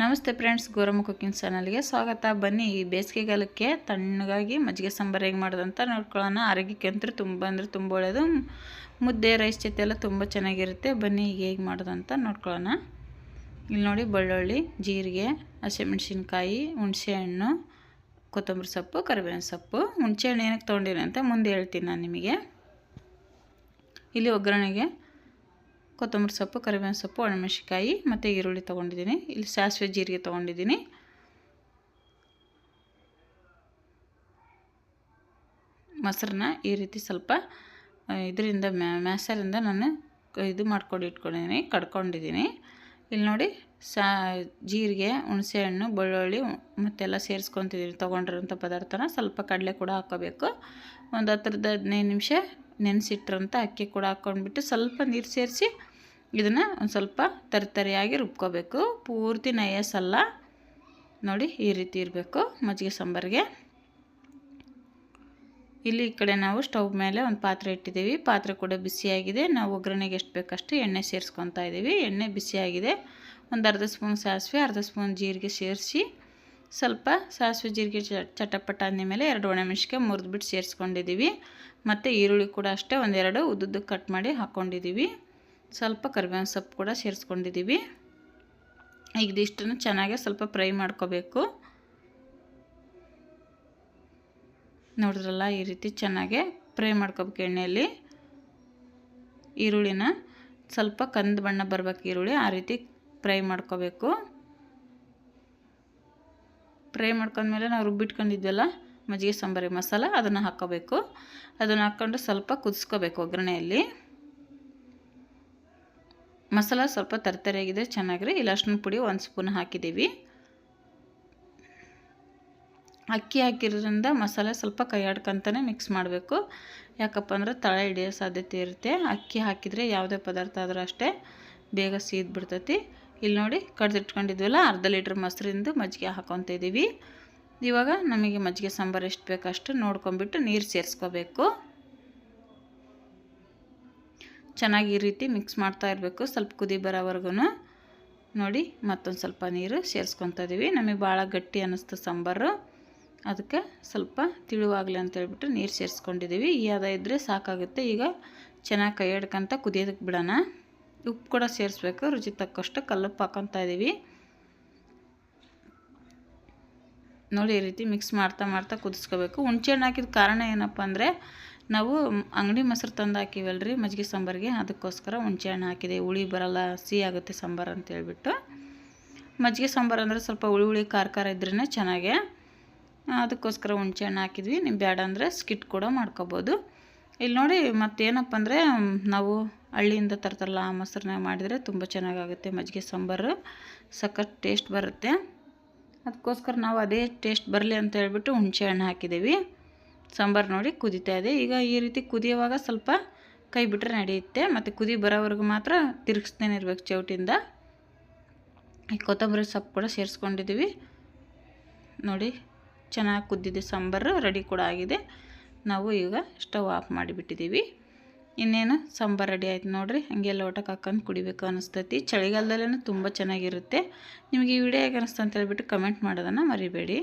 ನಮಸ್ತೆ friends, Goramma cooking ಚಾನಲ್ಗೆ ಸ್ವಾಗತ. ಬನ್ನಿ, ಈ ಬೇಸಿಗೆಗಾಲಕ್ಕೆ ತಣ್ಣಗಾಗಿ ಮಜ್ಜಿಗೆ ಸಾಂಬಾರು ಹೇಗೆ ಮಾಡೋದಂತ ನೋಡ್ಕೊಳ್ಳೋಣ. ಆರೋಗ್ಯಕ್ಕೆ ಅಂತೂ ತುಂಬ ಅಂದರೆ ತುಂಬ ಒಳ್ಳೆಯದು ಮುದ್ದೆ, ರೈಸ್ ಜೊತೆ ಎಲ್ಲ ತುಂಬ ಚೆನ್ನಾಗಿರುತ್ತೆ. ಬನ್ನಿ, ಈಗ ಹೇಗೆ ಮಾಡೋದಂತ ನೋಡ್ಕೊಳ್ಳೋಣ. ಇಲ್ಲಿ ನೋಡಿ, ಬೆಳ್ಳುಳ್ಳಿ, ಜೀರಿಗೆ, ಹಸಿಮೆಣ್ಸಿನ್ಕಾಯಿ, ಹುಣಸೆಹಣ್ಣು, ಕೊತ್ತಂಬರಿ ಸೊಪ್ಪು, ಕರಿಬೇವಿನ ಸೊಪ್ಪು. ಹುಣಸೆಹಣ್ಣು ಏನಕ್ಕೆ ತೊಗೊಂಡಿನಿ ಅಂತ ಮುಂದೆ ಹೇಳ್ತೀನಿ ನಾನು ನಿಮಗೆ. ಇಲ್ಲಿ ಒಗ್ಗರಣೆಗೆ ಕೊತ್ತಂಬರಿ ಸೊಪ್ಪು, ಕರಿಬೇವಿನ ಸೊಪ್ಪು ಒಣಮೆಣಸಿಕಾಯಿ ಮತ್ತು ಈರುಳ್ಳಿ ತೊಗೊಂಡಿದ್ದೀನಿ. ಇಲ್ಲಿ ಸಾಸಿವೆ, ಜೀರಿಗೆ ತೊಗೊಂಡಿದ್ದೀನಿ. ಮೊಸರನ್ನ ಈ ರೀತಿ ಸ್ವಲ್ಪ ಇದರಿಂದ ಮ್ಯಾಸರಿಂದ ನಾನು ಇದು ಮಾಡ್ಕೊಂಡು ಇಟ್ಕೊಂಡಿದ್ದೀನಿ, ಕಡ್ಕೊಂಡಿದ್ದೀನಿ. ಇಲ್ಲಿ ನೋಡಿ, ಸಾ, ಜೀರಿಗೆ, ಹುಣಸೆಹಣ್ಣು, ಬೆಳ್ಳುಳ್ಳಿ ಮತ್ತೆಲ್ಲ ಸೇರಿಸ್ಕೊತಿದ್ದೀನಿ. ತೊಗೊಂಡಿರೋಂಥ ಪದಾರ್ಥನ ಸ್ವಲ್ಪ ಕಡಲೆ ಕೂಡ ಹಾಕೋಬೇಕು ಒಂದು ಹತ್ತರದ ಹದಿನೈದು ನಿಮಿಷ ನೆನೆಸಿಟ್ರಂತ ಅಕ್ಕಿ ಕೂಡ ಹಾಕ್ಕೊಂಡ್ಬಿಟ್ಟು ಸ್ವಲ್ಪ ನೀರು ಸೇರಿಸಿ ಇದನ್ನು ಒಂದು ಸ್ವಲ್ಪ ತರಿತರಿಯಾಗಿ ರುಬ್ಕೋಬೇಕು. ಪೂರ್ತಿ ನಯಸಲ್ಲ. ನೋಡಿ ಈ ರೀತಿ ಇರಬೇಕು ಮಜ್ಜಿಗೆ ಸಾಂಬಾರಿಗೆ. ಇಲ್ಲಿ ಈ ಕಡೆ ನಾವು ಸ್ಟವ್ ಮೇಲೆ ಒಂದು ಪಾತ್ರೆ ಇಟ್ಟಿದ್ದೀವಿ. ಪಾತ್ರೆ ಕೂಡ ಬಿಸಿಯಾಗಿದೆ. ನಾವು ಒಗ್ಗರಣೆಗೆ ಎಷ್ಟು ಬೇಕಷ್ಟು ಎಣ್ಣೆ ಸೇರಿಸ್ಕೊತಾ ಇದ್ದೀವಿ. ಎಣ್ಣೆ ಬಿಸಿಯಾಗಿದೆ. ಒಂದು ಅರ್ಧ ಸ್ಪೂನ್ ಸಾಸಿವೆ, ಅರ್ಧ ಸ್ಪೂನ್ ಜೀರಿಗೆ ಸೇರಿಸಿ ಸ್ವಲ್ಪ ಸಾಸಿವೆ ಜೀರಿಗೆ ಚಟಪಟ ಮೇಲೆ ಎರಡು ಒಣಮೆಣ್ಸಿಗೆ ಮುರಿದ್ಬಿಟ್ಟು ಸೇರಿಸ್ಕೊಂಡಿದ್ದೀವಿ. ಮತ್ತು ಈರುಳ್ಳಿ ಕೂಡ ಅಷ್ಟೇ ಒಂದೆರಡು ಉದ್ದುದ್ದು ಕಟ್ ಮಾಡಿ ಹಾಕ್ಕೊಂಡಿದ್ದೀವಿ ಸ್ವಲ್ಪ ಕರಿಬೇವಿನ ಸೊಪ್ಪು ಕೂಡ ಸೇರಿಸ್ಕೊಂಡಿದ್ದೀವಿ. ಈಗ ಇದಿಷ್ಟನ್ನು ಚೆನ್ನಾಗಿ ಸ್ವಲ್ಪ ಫ್ರೈ ಮಾಡ್ಕೋಬೇಕು. ನೋಡಿದ್ರಲ್ಲ ಈ ರೀತಿ ಚೆನ್ನಾಗೆ ಫ್ರೈ ಮಾಡ್ಕೋಬೇಕು ಎಣ್ಣೆಯಲ್ಲಿ. ಈರುಳ್ಳಿನ ಸ್ವಲ್ಪ ಕಂದು ಬಣ್ಣ ಬರಬೇಕು ಈರುಳ್ಳಿ, ಆ ರೀತಿ ಫ್ರೈ ಮಾಡ್ಕೋಬೇಕು. ಫ್ರೈ ಮಾಡ್ಕೊಂಡ್ಮೇಲೆ ನಾವು ರುಬ್ಬಿಟ್ಕೊಂಡಿದ್ವಲ್ಲ ಮಜ್ಜಿಗೆ ಸಾಂಬಾರಿ ಮಸಾಲ ಅದನ್ನು ಹಾಕ್ಕೋಬೇಕು. ಅದನ್ನು ಹಾಕ್ಕೊಂಡು ಸ್ವಲ್ಪ ಕುದಿಸ್ಕೋಬೇಕು ಒಗ್ಗರಣೆಯಲ್ಲಿ. ಮಸಾಲ ಸ್ವಲ್ಪ ತರ್ತರಿಯಾಗಿದೆ ಚೆನ್ನಾಗಿರಿ ಇಲ್ಲ ಅರ್ಶಿನ ಪುಡಿ ಒಂದು ಸ್ಪೂನ್ ಹಾಕಿದ್ದೀವಿ. ಅಕ್ಕಿ ಹಾಕಿರೋದ್ರಿಂದ ಮಸಾಲೆ ಸ್ವಲ್ಪ ಕೈ ಮಿಕ್ಸ್ ಮಾಡಬೇಕು. ಯಾಕಪ್ಪ ಅಂದರೆ ತಳ ಹಿಡಿಯೋ ಸಾಧ್ಯತೆ ಇರುತ್ತೆ. ಅಕ್ಕಿ ಹಾಕಿದರೆ ಯಾವುದೇ ಪದಾರ್ಥ ಆದರೂ ಅಷ್ಟೇ ಬೇಗ ಸೀದ್ ಬಿಡ್ತೈತಿ. ಇಲ್ಲಿ ನೋಡಿ ಕಡ್ದಿಟ್ಕೊಂಡಿದ್ವಲ್ಲ, ಅರ್ಧ ಲೀಟ್ರ್ ಮೊಸರಿಂದು ಮಜ್ಜಿಗೆ ಹಾಕೊತ ಇದ್ದೀವಿ. ಇವಾಗ ನಮಗೆ ಮಜ್ಜಿಗೆ ಸಾಂಬಾರು ಎಷ್ಟು ಬೇಕಷ್ಟು ನೋಡ್ಕೊಂಬಿಟ್ಟು ನೀರು ಸೇರಿಸ್ಕೋಬೇಕು. ಚೆನ್ನಾಗಿ ಈ ರೀತಿ ಮಿಕ್ಸ್ ಮಾಡ್ತಾ ಇರಬೇಕು, ಸ್ವಲ್ಪ ಕುದಿ ಬರೋವರೆಗೂ ನೋಡಿ, ಮತ್ತೊಂದು ಸ್ವಲ್ಪ ನೀರು ಸೇರಿಸ್ಕೊತ ಇದ್ದೀವಿ. ನಮಗೆ ಭಾಳ ಗಟ್ಟಿ ಅನ್ನಿಸ್ತು ಸಾಂಬಾರು. ಅದಕ್ಕೆ ಸ್ವಲ್ಪ ತಿಳುವಾಗಲಿ ಅಂತೇಳ್ಬಿಟ್ಟು ನೀರು ಸೇರಿಸ್ಕೊಂಡಿದ್ದೀವಿ. ಈ ಅದ ಇದ್ದರೆ ಸಾಕಾಗುತ್ತೆ. ಈಗ ಚೆನ್ನಾಗಿ ಕೈ ಹಿಡ್ಕೊಂತ ಕುದಿಯೋದಕ್ಕೆ ಬಿಡೋಣ. ಉಪ್ಪು ಕೂಡ ಸೇರಿಸ್ಬೇಕು, ರುಚಿ ತಕ್ಕಷ್ಟು ಕಲ್ಲುಪ್ಪು ಹಾಕೊತಾ ಇದ್ದೀವಿ ನೋಡಿ ಈ ರೀತಿ ಮಿಕ್ಸ್ ಮಾಡ್ತಾ ಮಾಡ್ತಾ ಕುದಿಸ್ಕೋಬೇಕು. ಹುಣ್ಸೆಹಣ್ಣು ಹಾಕಿದ ಕಾರಣ ಏನಪ್ಪ ಅಂದರೆ, ನಾವು ಅಂಗಡಿ ಮೊಸರು ತಂದು ಹಾಕಿವಲ್ರಿ ಮಜ್ಜಿಗೆ ಸಾಂಬಾರಿಗೆ, ಅದಕ್ಕೋಸ್ಕರ ಹುಣ್ಸೆ ಹಣ್ಣು ಹಾಕಿದೆ. ಹುಳಿ ಬರಲ್ಲ, ಸಿಹಿ ಆಗುತ್ತೆ ಸಾಂಬಾರು ಅಂತ ಹೇಳ್ಬಿಟ್ಟು. ಮಜ್ಜಿಗೆ ಸಾಂಬಾರು ಅಂದರೆ ಸ್ವಲ್ಪ ಹುಳಿ ಹುಳಿ ಖಾರ ಖಾರ ಇದ್ರೇ ಚೆನ್ನಾಗೆ. ಅದಕ್ಕೋಸ್ಕರ ಹುಣ್ಸೆ ಹಣ್ಣು ಹಾಕಿದ್ವಿ. ನೀವು ಬೇಡ ಅಂದರೆ ಸ್ಕಿಟ್ ಕೂಡ ಮಾಡ್ಕೋಬೋದು. ಇಲ್ಲಿ ನೋಡಿ ಮತ್ತೇನಪ್ಪ ಅಂದರೆ ನಾವು ಹಳ್ಳಿಯಿಂದ ತರ್ತಾರಲ್ಲ, ಆ ಮೊಸರನ್ನ ಮಾಡಿದರೆ ತುಂಬ ಚೆನ್ನಾಗಾಗುತ್ತೆ ಮಜ್ಜಿಗೆ ಸಾಂಬಾರು. ಸಖತ್ ಟೇಸ್ಟ್ ಬರುತ್ತೆ. ಅದಕ್ಕೋಸ್ಕರ ನಾವು ಅದೇ ಟೇಸ್ಟ್ ಬರಲಿ ಅಂತ ಹೇಳ್ಬಿಟ್ಟು ಹುಣಸೆ ಹಣ್ಣು ಹಾಕಿದ್ದೀವಿ. ಸಾಂಬಾರು ನೋಡಿ ಕುದಿತಾ ಇದೆ. ಈಗ ಈ ರೀತಿ ಕುದಿಯುವಾಗ ಸ್ವಲ್ಪ ಕೈ ಬಿಟ್ಟರೆ ನಡೆಯುತ್ತೆ. ಮತ್ತು ಕುದಿ ಬರೋವರೆಗೂ ಮಾತ್ರ ತಿರುಗಿಸ್ತೇನೆ ಇರಬೇಕು ಚೌಟಿಂದ ಈ ಕೊತ್ತಂಬರಿ ಸೊಪ್ಪು ಕೂಡ ಸೇರಿಸ್ಕೊಂಡಿದ್ದೀವಿ. ನೋಡಿ, ಚೆನ್ನಾಗಿ ಕುದ್ದಿದೆ ಸಾಂಬಾರು ರೆಡಿ ಕೂಡ ಆಗಿದೆ. ನಾವು ಈಗ ಸ್ಟವ್ ಆಫ್ ಮಾಡಿಬಿಟ್ಟಿದ್ದೀವಿ. ಇನ್ನೇನು ಸಾಂಬಾರು ರೆಡಿ ಆಯ್ತು ನೋಡಿರಿ. ಹಂಗೆ ಲೋಟಕ್ಕೆ ಹಾಕೊಂಡು ಕುಡಿಬೇಕು ಅನಿಸ್ತೈತಿ. ಚಳಿಗಾಲದಲ್ಲೇ ತುಂಬ ಚೆನ್ನಾಗಿರುತ್ತೆ. ನಿಮಗೆ ಈ ವಿಡಿಯೋ ಹೇಗೆ ಅನಿಸ್ತು ಅಂತ ಹೇಳ್ಬಿಟ್ಟು ಕಮೆಂಟ್ ಮಾಡೋದನ್ನು ಮರಿಬೇಡಿ.